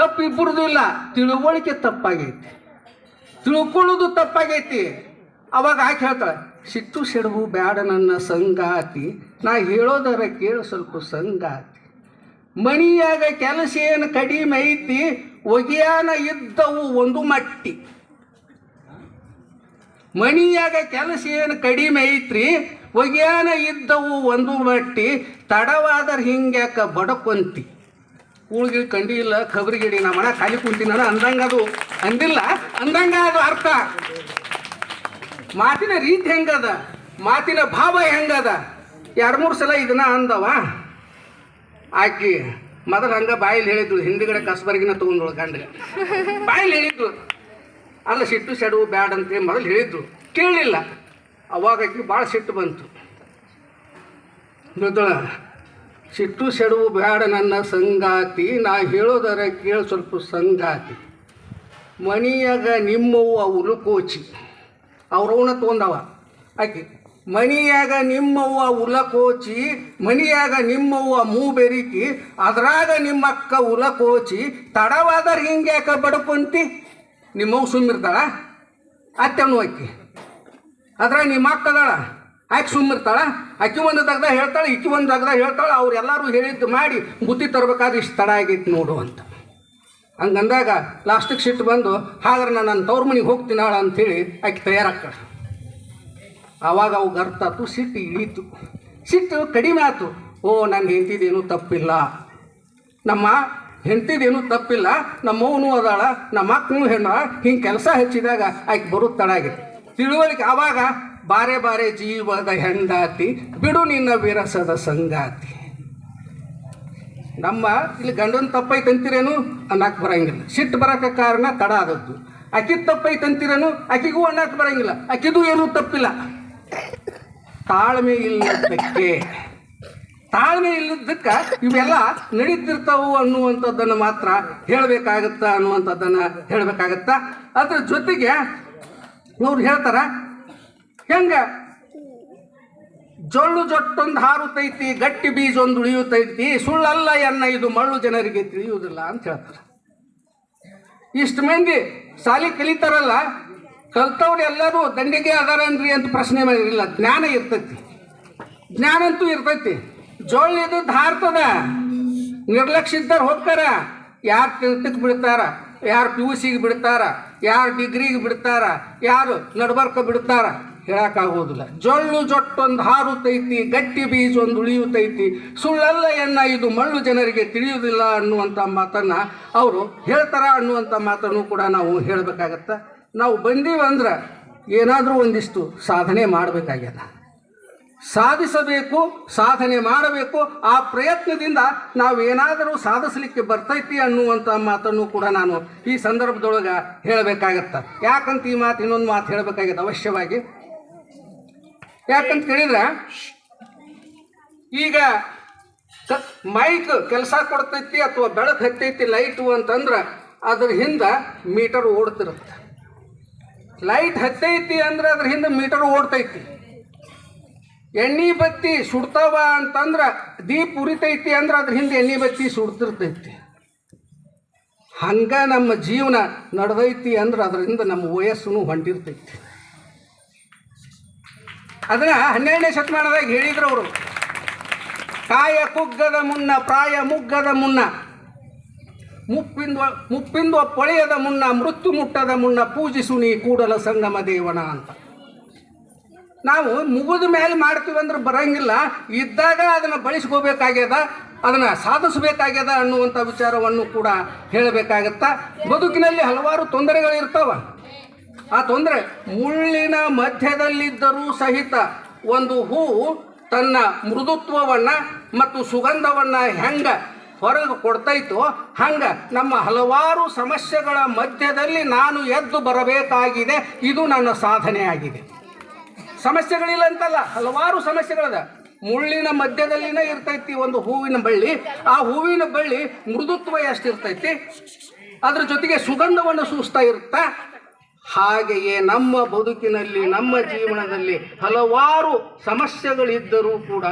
ತಪ್ಪು ಇಬ್ಬರದು ಇಲ್ಲ. ತಿಳುವಳಿಕೆ ತಪ್ಪಾಗೈತಿ. ತಿಳ್ಕೊಳ್ಳೋದು ತಪ್ಪಾಗೈತಿ. ಅವಾಗ ಆಕೆ ಹೇಳ್ತಾಳೆ? ಸಿಟ್ಟು ಸೆಡವು ಬ್ಯಾಡ ನನ್ನ ಸಂಗಾತಿ. ನಾ ಹೇಳೋದರ ಕೇಳು ಸ್ವಲ್ಪ ಸಂಗಾತಿ. ಮಣಿಯಾಗ ಕೆಲಸ ಏನು ಕಡಿಮೆ ಐತಿ, ಒಗಿಯಾನ ಇದ್ದವು ಒಂದು ಮಟ್ಟಿ. ಮಣಿಯಾಗ ಕೆಲಸ ಏನು ಕಡಿಮೆ ಐತ್ರಿ, ಒಗ್ಯಾನ ಇದ್ದವು ಒಂದು ಮಟ್ಟಿ. ತಡವಾದ್ರ ಹಿಂಗ್ಯಾಕ ಬಡಕೊಂತಿ. ಕೂಳ್ಗಿಳಿ ಕಂಡಿಲ್ಲ ಖಬರಿಗಿಡಿ ನಮ್ಮ ಮನ ಖಾಲಿ ಕುಂತಿನ ಅಂದಂಗ ಅದು ಅಂದಿಲ್ಲ. ಅಂದಂಗ ಅದು ಅರ್ಥ. ಮಾತಿನ ರೀತಿ ಹೆಂಗದ? ಮಾತಿನ ಭಾವ ಹೆಂಗದ? ಎರಡು ಮೂರು ಸಲ ಇದನ್ನ ಅಂದವ. ಆಕಿ, ಮೊದಲು ಹಂಗ ಬಾಯಲ್ಲಿ ಹೇಳಿದ್ಳು, ಹಿಂದಿಗಡೆ ಕಸಬರ್ಗಿನ ತೊಗೊಂಡಳು ಕಂಡ್ರೆ ಬಾಯಲ್ಲಿ ಹೇಳಿದ್ಳು. ಅಲ್ಲ, ಸಿಟ್ಟು ಸೆಡವು ಬ್ಯಾಡ್ ಅಂತ ಮೊದಲು ಹೇಳಿದ್ರು ಕೇಳಲಿಲ್ಲ ಅವಾಗ ಭಾಳ ಸಿಟ್ಟು ಬಂತು. ಗೊತ್ತಳ ಸಿಟ್ಟು ಸೆಡವು ಬೇಡ ನನ್ನ ಸಂಗಾತಿ. ನಾ ಹೇಳೋದರ ಕೇಳಿ ಸ್ವಲ್ಪ ಸಂಗಾತಿ. ಮಣಿಯಾಗ ನಿಮ್ಮವ್ವ ಉಲುಕೋಚಿ ಅವ್ರವನ್ನ ತೊಗೊಂಡವ. ಆಕೆ, ಮಣಿಯಾಗ ನಿಮ್ಮವ್ವ ಉಲಕೋಚಿ ಮಣಿಯಾಗ ನಿಮ್ಮವ್ವ ಮೂ ಬೆರಿಕಿ, ಅದ್ರಾಗ ನಿಮ್ಮಕ್ಕ ಉಲಕೋಚಿ ತಡವಾದ್ರ ಹಿಂಗ್ಯಾಕ ಬಡ್ಕೊಂತಿ ನಿಮ್ಮವ್ವ ಸುಮ್ಮಿರ್ತಾಳ ಅತ್ತೆನು ಆಕಿ. ಅದ್ರಾಗ ನಿಮ್ಮ ಅಕ್ಕ ಅದಾಳ? ಆಕೆ ಸುಮ್ಮಿರ್ತಾಳ ಆಕಿ ಒಂದು ತಗ್ದ ಹೇಳ್ತಾಳೆ, ಈಕಿ ಒಂದು ತೆಗ್ದ ಹೇಳ್ತಾಳೆ ಅವರೆಲ್ಲರೂ ಹೇಳಿದ್ದು ಮಾಡಿ ಬುದ್ಧಿ ತರಬೇಕಾದ್ರೆ ಇಷ್ಟು ತಡ ಆಗೈತೆ ನೋಡು ಅಂತ. ಹಂಗಂದಾಗ ಲಾಸ್ಟಿಗೆ ಸಿಟ್ಟು ಬಂದು, ಹಾಗಾದ್ರೆ ನಾನು ನನ್ನ ತವ್ರ ಮನೆಗೆ ಹೋಗ್ತೀನಾಳ ಅಂಥೇಳಿ ಆಕೆ ತಯಾರಾಗ್ತಾಳೆ. ಆವಾಗ ಅವು ಗರ್ತಾತು ಸಿಟ್ಟು ಇಳೀತು. ಸಿಟ್ಟು ಕಡಿಮೆ ಆಯ್ತು ಓ ನನ್ನ ಹೆಂಡತಿದೇನು ತಪ್ಪಿಲ್ಲ. ನಮ್ಮ ಹೆಂಡತಿದೇನು ತಪ್ಪಿಲ್ಲ, ನಮ್ಮವನು ಅದಾಳ, ನಮ್ಮ ಅಕ್ಕನೂ ಹೆಣ್ಣು, ಹಿಂಗೆ ಕೆಲಸ ಹಚ್ಚಿದಾಗ ಆಕೆ ಬರೋದು ತಡ ತಿಳುವಳಿಕೆ ಆವಾಗ ಬಾರೆ ಬಾರೆ ಜೀವದ ಹೆಂಡಾತಿ, ಬಿಡು ನಿನ್ನ ವಿರಸದ ಸಂಗಾತಿ. ನಮ್ಮ ಇಲ್ಲಿ ಗಂಡನ ತಪ್ಪೈತೆ ಅಂತೀರೇನು? ಅನ್ನಕ್ಕೆ ಬರಂಗಿಲ್ಲ. ಸಿಟ್ಟು ಬರೋಕ್ಕೆ ಕಾರಣ ತಡ ಆದದ್ದು. ಅಕ್ಕಿ ತಪ್ಪೈತೆ ಅಂತೀರೇನು? ಅಕ್ಕಿಗೂ ಅನ್ನಕ್ಕೆ ಬರಂಗಿಲ್ಲ. ಅಕ್ಕಿದು ಏನೂ ತಪ್ಪಿಲ್ಲ. ತಾಳ್ಮೆ ಇಲ್ಲದಕ್ಕೆ ತಾಳ್ಮೆ ಇಲ್ಲದಕ್ಕೆ ಇವೆಲ್ಲ ನಡೀತಿರ್ತಾವು ಅನ್ನುವಂಥದ್ದನ್ನು ಮಾತ್ರ ಹೇಳಬೇಕಾಗತ್ತಾ ಅನ್ನುವಂಥದ್ದನ್ನು ಹೇಳಬೇಕಾಗತ್ತಾ? ಅದ್ರ ಜೊತೆಗೆ ಅವ್ರು ಹೇಳ್ತಾರ ಹೆಂಗ? ಜೊಳ್ಳು ಜೊಟ್ಟೊಂದು ಹಾರುತೈತಿ, ಗಟ್ಟಿ ಬೀಜ ಒಂದು ಉಳಿಯುತ್ತೈತಿ ಸುಳ್ಳಲ್ಲ ಎನ್ನ ಇದು ಮಳ್ಳು ಜನರಿಗೆ ತಿಳಿಯುವುದಿಲ್ಲ ಅಂತ ಹೇಳ್ತಾರೆ. ಇಷ್ಟು ಮಂದಿ ಸಾಲಿ ಕಲಿತಾರಲ್ಲ, ಕಲ್ತವ್ರು ಎಲ್ಲರೂ ದಂಡಿಗೆ ಅದಾರನ್ರಿ ಅಂತ ಪ್ರಶ್ನೆ ಮಾಡಿರಲಿಲ್ಲ ಜ್ಞಾನ ಇರ್ತೈತಿ. ಜ್ಞಾನ ಅಂತೂ ಇರ್ತೈತಿ. ಜೋಳ ಇದು ಧಾರ್ತದ. ನಿರ್ಲಕ್ಷ್ಯ ಇದ್ದಾರೆ ಹೋಗ್ತಾರ. ಯಾರು ತಿಳ್ತಕ್ಕೆ ಬಿಡ್ತಾರ, ಯಾರು ಪಿ ಯು ಸಿಗೆ ಬಿಡ್ತಾರ, ಯಾರು ಡಿಗ್ರಿಗೆ ಬಿಡ್ತಾರ, ಯಾರು ನಡ್ಬರ್ಕ ಬಿಡ್ತಾರ. ಹೇಳಕ್ಕಾಗೋದಿಲ್ಲ ಜೊಳ್ಳು ಜೊಟ್ಟೊಂದು ಹಾರುತ್ತೈತಿ ಗಟ್ಟಿ ಬೀಜ ಒಂದು ಉಳಿಯುತ್ತೈತಿ ಸುಳ್ಳಲ್ಲ ಎನ್ನ ಇದು ಮಳ್ಳು ಜನರಿಗೆ ತಿಳಿಯುವುದಿಲ್ಲ ಅನ್ನುವಂಥ ಮಾತನ್ನು ಅವರು ಹೇಳ್ತಾರ ಅನ್ನುವಂಥ ಮಾತನ್ನು ಕೂಡ ನಾವು ಹೇಳಬೇಕಾಗತ್ತೆ. ನಾವು ಬಂದೀವಂದ್ರೆ ಏನಾದರೂ ಒಂದಿಷ್ಟು ಸಾಧನೆ ಮಾಡಬೇಕಾಗ್ಯದ. ಸಾಧಿಸಬೇಕು, ಸಾಧನೆ ಮಾಡಬೇಕು, ಆ ಪ್ರಯತ್ನದಿಂದ ನಾವು ಏನಾದರೂ ಸಾಧಿಸಲಿಕ್ಕೆ ಬರ್ತೈತಿ ಅನ್ನುವಂಥ ಮಾತನ್ನು ಕೂಡ ನಾನು ಈ ಸಂದರ್ಭದೊಳಗೆ ಹೇಳಬೇಕಾಗತ್ತೆ. ಯಾಕಂತ ಈ ಮಾತು ಇನ್ನೊಂದು ಮಾತು ಹೇಳಬೇಕಾಗಿದೆ ಅವಶ್ಯವಾಗಿ. ಯಾಕಂತ ಕೇಳಿದ್ರೆ? ಈಗ ಮೈಕ್ ಕೆಲಸ ಕೊಡ್ತೈತಿ ಅಥವಾ ಬೆಳಕು ಹತ್ತೈತಿ ಲೈಟು ಅಂತಂದ್ರೆ ಅದ್ರ ಹಿಂದೆ ಮೀಟರ್ ಓಡ್ತಿರುತ್ತೆ. ಲೈಟ್ ಹತ್ತೈತಿ ಅಂದ್ರೆ ಅದ್ರ ಹಿಂದೆ ಮೀಟರ್ ಓಡ್ತೈತಿ. ಎಣ್ಣೆ ಬತ್ತಿ ಸುಡ್ತಾವ ಅಂತಂದ್ರೆ ದೀಪ ಉರಿತೈತಿ ಅಂದ್ರೆ ಅದ್ರ ಹಿಂದೆ ಎಣ್ಣೆ ಬತ್ತಿ ಸುಡ್ತಿರ್ತೈತಿ. ಹಂಗ ನಮ್ಮ ಜೀವನ ನಡೆದೈತಿ ಅಂದ್ರೆ ಅದರಿಂದ ನಮ್ಮ ವಯಸ್ಸು ಹೊಂಟಿರ್ತೈತಿ. ಅದನ್ನ ಹನ್ನೆರಡನೇ ಶತಮಾನದಾಗ ಹೇಳಿದ್ರು ಅವರು. ಕಾಯ ಕುಗ್ಗದ ಮುನ್ನ, ಪ್ರಾಯ ಮುಗ್ಗದ ಮುನ್ನ ಮುಪ್ಪಿಂದ ಮುಪ್ಪಿಂದ ಪೊಳೆಯದ ಮುನ್ನ, ಮೃತ್ಯು ಮುಟ್ಟದ ಮುನ್ನ ಪೂಜಿಸು ನೀ ಕೂಡಲ ಸಂಗಮ ದೇವನ ಅಂತ. ನಾವು ಮುಗಿದ ಮೇಲೆ ಮಾಡ್ತೀವಿ ಅಂದ್ರೆ ಬರಂಗಿಲ್ಲ, ಇದ್ದಾಗ ಅದನ್ನು ಬಳಸ್ಕೋಬೇಕಾಗ್ಯದ, ಅದನ್ನು ಸಾಧಿಸಬೇಕಾಗ್ಯದ ಅನ್ನುವಂಥ ವಿಚಾರವನ್ನು ಕೂಡ ಹೇಳಬೇಕಾಗತ್ತ. ಬದುಕಿನಲ್ಲಿ ಹಲವಾರು ತೊಂದರೆಗಳಿರ್ತಾವ. ಆ ತೊಂದರೆ. ಮುಳ್ಳಿನ ಮಧ್ಯದಲ್ಲಿದ್ದರೂ ಸಹಿತ ಒಂದು ಹೂವು ತನ್ನ ಮೃದುತ್ವವನ್ನು ಮತ್ತು ಸುಗಂಧವನ್ನು ಹೆಂಗ ಹೊರಗೆ ಕೊಡ್ತೈತೋ ಹಂಗೆ ನಮ್ಮ ಹಲವಾರು ಸಮಸ್ಯೆಗಳ ಮಧ್ಯದಲ್ಲಿ ನಾನು ಎದ್ದು ಬರಬೇಕಾಗಿದೆ. ಇದು ನನ್ನ ಸಾಧನೆ ಆಗಿದೆ. ಸಮಸ್ಯೆಗಳಿಲ್ಲ ಅಂತಲ್ಲ, ಹಲವಾರು ಸಮಸ್ಯೆಗಳದ. ಮುಳ್ಳಿನ ಮಧ್ಯದಲ್ಲಿನೇ ಇರ್ತೈತಿ ಒಂದು ಹೂವಿನ ಬಳ್ಳಿ. ಆ ಹೂವಿನ ಬಳ್ಳಿ ಮೃದುತ್ವ ಎಷ್ಟಿರ್ತೈತಿ? ಅದ್ರ ಜೊತೆಗೆ ಸುಗಂಧವನ್ನು ಸೂಸ್ತಾ ಇರುತ್ತಾ ಹಾಗೆಯೇ ನಮ್ಮ ಬದುಕಿನಲ್ಲಿ, ನಮ್ಮ ಜೀವನದಲ್ಲಿ ಹಲವಾರು ಸಮಸ್ಯೆಗಳಿದ್ದರೂ ಕೂಡ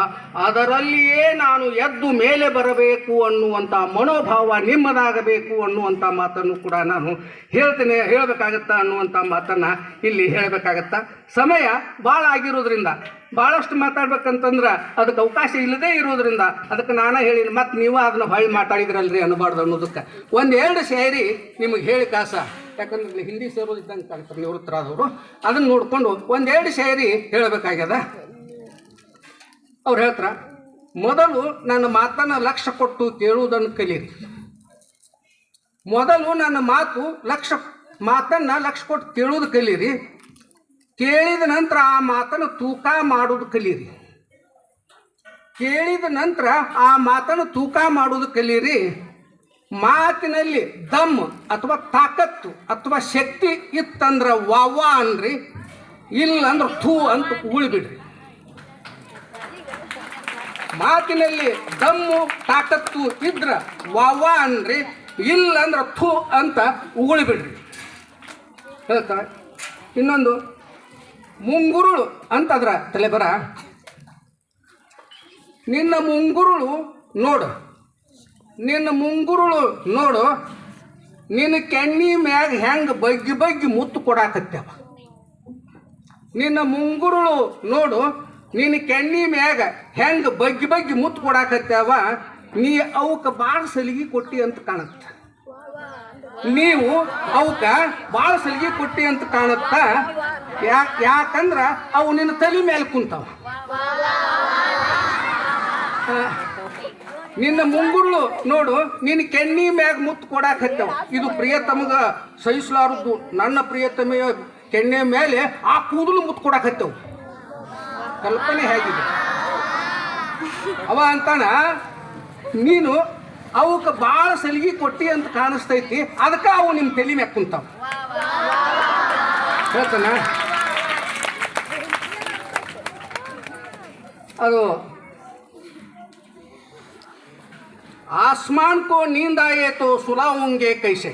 ಅದರಲ್ಲಿಯೇ ನಾನು ಎದ್ದು ಮೇಲೆ ಬರಬೇಕು ಅನ್ನುವಂಥ ಮನೋಭಾವ ನಿಮ್ಮದಾಗಬೇಕು ಅನ್ನುವಂಥ ಮಾತನ್ನು ಕೂಡ ನಾನು ಹೇಳ್ತೇನೆ, ಹೇಳಬೇಕಾಗತ್ತಾ ಅನ್ನುವಂಥ ಮಾತನ್ನು ಇಲ್ಲಿ ಹೇಳಬೇಕಾಗತ್ತಾ. ಸಮಯ ಭಾಳ ಆಗಿರೋದ್ರಿಂದ ಭಾಳಷ್ಟು ಮಾತಾಡ್ಬೇಕಂತಂದ್ರೆ ಅದಕ್ಕೆ ಅವಕಾಶ ಇಲ್ಲದೇ ಇರೋದ್ರಿಂದ ಅದಕ್ಕೆ ನಾನೇ ಹೇಳಿನಿ ಮತ್ತು ನೀವು ಅದನ್ನ ಹೊಳ್ಳಿ ಮಾತಾಡಿದ್ರಲ್ರಿ ಅನ್ನಬಾರ್ದು ಅನ್ನೋದಕ್ಕೆ. ಒಂದು ಎರಡು ಸೇರಿ ನಿಮಗೆ ಹೇಳಿ ಕಾಸ. ಯಾಕಂದ್ರೆ ಹಿಂದಿ ಸೇರೋದು ಇದ್ದಂಗೆ ಕಾಣ್ತಾರೆ, ನಿವೃತ್ತರಾದವರು. ಅದನ್ನು ನೋಡಿಕೊಂಡು ಒಂದೆರಡು ಸೇರಿ ಹೇಳಬೇಕಾಗ್ಯದ? ಅವ್ರು ಹೇಳ್ತಾರ, ಮೊದಲು ನನ್ನ ಮಾತನ್ನು ಲಕ್ಷ್ಯ ಕೊಟ್ಟು ಕೇಳುವುದನ್ನು ಕಲೀರಿ ಮೊದಲು ನನ್ನ ಮಾತು ಲಕ್ಷ ಮಾತನ್ನು ಲಕ್ಷ ಕೊಟ್ಟು ಕೇಳುವುದು ಕಲೀರಿ. ಕೇಳಿದ ನಂತರ ಆ ಮಾತನ್ನು ತೂಕ ಮಾಡೋದು ಕಲೀರಿ. ಕೇಳಿದ ನಂತರ ಆ ಮಾತನ್ನು ತೂಕ ಮಾಡೋದು ಕಲೀರಿ. ಮಾತಿನಲ್ಲಿ ದಮ್ ಅಥವಾ ತಾಕತ್ತು ಅಥವಾ ಶಕ್ತಿ ಇತ್ತಂದ್ರೆ ವಾವ ಅನ್ರಿ. ಇಲ್ಲ ಅಂದ್ರೆ ಥೂ ಅಂತ ಉಳಿಬಿಡ್ರಿ. ಮಾತಿನಲ್ಲಿ ದಮ್ಮು ತಾಕತ್ತು ಇದ್ರ ವಾವ ಅನ್ರಿ. ಇಲ್ಲ ಅಂದ್ರೆ ಥೂ ಅಂತ ಉಗುಳಿಬಿಡ್ರಿ ಹೇಳ್ತಾರೆ ಇನ್ನೊಂದು. ಮುಂಗುರುಳು ಅಂತಂದ್ರ ತಲೆಬರ ನಿನ್ನ ಮುಂಗುರುಳು ನೋಡು. ನಿನ್ನ ಮುಂಗುರುಳು ನೋಡು. ನಿನ್ನ ಕೆಣ್ಣಿ ಮ್ಯಾಗ ಹೆಂಗೆ ಬಗ್ಗಿ ಬಗ್ಗಿ ಮುತ್ತು ಕೊಡಾಕತ್ಯಾವ ನಿನ್ನ ಮುಂಗುರುಳು ನೋಡು. ನಿನ್ನ ಕೆಣ್ಣಿ ಮ್ಯಾಗ ಹೆಂಗೆ ಬಗ್ಗಿ ಬಗ್ಗಿ ಮುತ್ತು ಕೊಡಾಕತ್ತೇವ ನೀ ಅವಕ್ಕೆ ಭಾಳ ಸಲಿಗೆ ಕೊಟ್ಟಿ ಅಂತ ಕಾಣುತ್ತೆ. ನೀವು ಅವಕ್ಕೆ ಭಾಳ ಸಲಿಗೆ ಕೊಟ್ಟಿ ಅಂತ ಕಾಣುತ್ತ. ಯಾ, ಯಾಕಂದ್ರ ಅವು ನಿನ್ನ ತಲೆ ಮೇಲೆ ಕುಂತಾವ. ನಿನ್ನ ಮುಂಗುರುಳು ನೋಡು, ನಿನ್ನ ಕೆನ್ನಿ ಮ್ಯಾಗ ಮುತ್ತು ಕೊಡಾಕತ್ತವ ಇದು ಪ್ರಿಯತಮಗ ಸಹಿಸಲಾರದ್ದು, ನನ್ನ ಪ್ರಿಯತಮೆಯ ಕೆನ್ನೆ ಮೇಲೆ ಆ ಕೂದಲು ಮುತ್ತು ಕೊಡಾಕತ್ತವು ಕಲ್ಪನೆ ಹೇಗಿದೆ. ಅವ ಅಂತಾನ, ನೀನು ಅವಕ್ಕೆ ಭಾಳ ಸಲಿಗೆ ಕೊಟ್ಟಿ ಅಂತ ಕಾಣಿಸ್ತೈತಿ, ಅದಕ್ಕೆ ಅವು ನಿಮ್ಮ ತಲೆ ಮ್ಯಾಗ ಕುಂತಾವ. ಹೇಳ್ತಾನ? ಅದು आसमान को नींद आए तो सुलाऊँगे कैसे?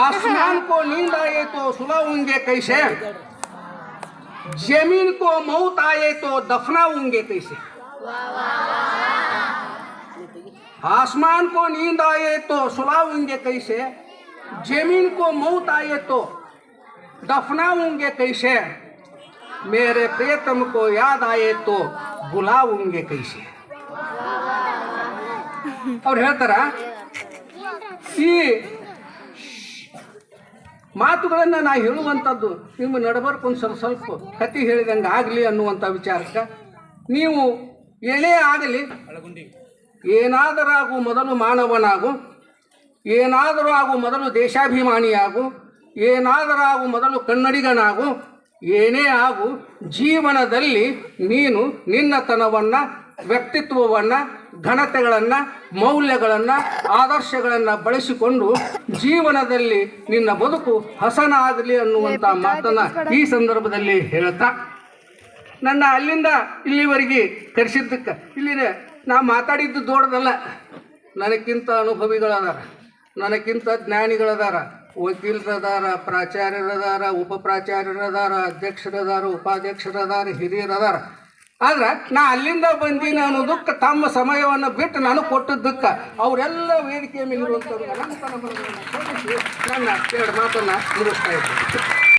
आसमान को नींद आए तो सुलाऊँगे कैसे? ज़मीन को मौत आए तो दफनाऊँगे कैसे? आसमान को नींद आए तो सुलाऊँगे कैसे? ज़मीन को मौत आए तो दफनाऊँगे कैसे? मेरे प्रियतम को याद आए तो बुलाऊंगे कैसे ಅವ್ರು ಹೇಳ್ತಾರ ಈ ಮಾತುಗಳನ್ನು ನಾ ಹೇಳುವಂಥದ್ದು ನಿಮ್ಮ ನಡಬರ್ಕ್ ಒಂದು ಸ್ವಲ್ಪ ಸ್ವಲ್ಪ ಕತೆ ಹೇಳಿದಂಗೆ ಆಗಲಿ ಅನ್ನುವಂಥ ವಿಚಾರಕ್ಕೆ ನೀವು ಏನೇ ಆಗಲಿ ಏನಾದರಾಗು ಮೊದಲು ಮಾನವನಾಗು ಏನಾದರೂ ಆಗು ಮೊದಲು ದೇಶಾಭಿಮಾನಿಯಾಗು ಏನಾದರಾಗು ಮೊದಲು ಕನ್ನಡಿಗನಾಗು ಏನೇ ಆಗು ಜೀವನದಲ್ಲಿ ನೀನು ನಿನ್ನತನವನ್ನು ವ್ಯಕ್ತಿತ್ವವನ್ನು ಘನತೆಗಳನ್ನು ಮೌಲ್ಯಗಳನ್ನು ಆದರ್ಶಗಳನ್ನು ಬಳಸಿಕೊಂಡು ಜೀವನದಲ್ಲಿ ನಿನ್ನ ಬದುಕು ಹಸನ ಆಗಲಿ ಅನ್ನುವಂಥ ಮಾತನ್ನು ಈ ಸಂದರ್ಭದಲ್ಲಿ ಹೇಳ್ತಾ. ನನ್ನ ಅಲ್ಲಿಂದ ಇಲ್ಲಿವರೆಗೆ ಕರೆಸಿದ್ದಕ್ಕೆ ಇಲ್ಲಿ ನಾ ಮಾತಾಡಿದ್ದು ದೊಡ್ಡದಲ್ಲ. ನನಗಿಂತ ಅನುಭವಿಗಳದಾರ. ನನಗಿಂತ ಜ್ಞಾನಿಗಳದಾರ. ವಕೀಲರದಾರ, ಪ್ರಾಚಾರ್ಯರದಾರ ಉಪ ಪ್ರಾಚಾರ್ಯರದಾರ ಅಧ್ಯಕ್ಷರದಾರ, ಉಪಾಧ್ಯಕ್ಷರದಾರ, ಹಿರಿಯರದಾರ. ಆದ್ರೆ ನಾ ಅಲ್ಲಿಂದ ಬಂದೀನಿ ಅನ್ನೋದಕ್ಕೆ ತಮ್ಮ ಸಮಯವನ್ನು ಬಿಟ್ಟು ನಾನು ಕೊಟ್ಟದ್ದಕ್ಕೆ ಅವರೆಲ್ಲ ವೇದಿಕೆಯ ಮೇಲೆ ಇರುವಂಥವ್ರಿಗೆ ನನ್ನ ಎರಡು ಮಾತನ್ನು ಮುಗಿಸ್ತಾ ಇದ್ದೀನಿ.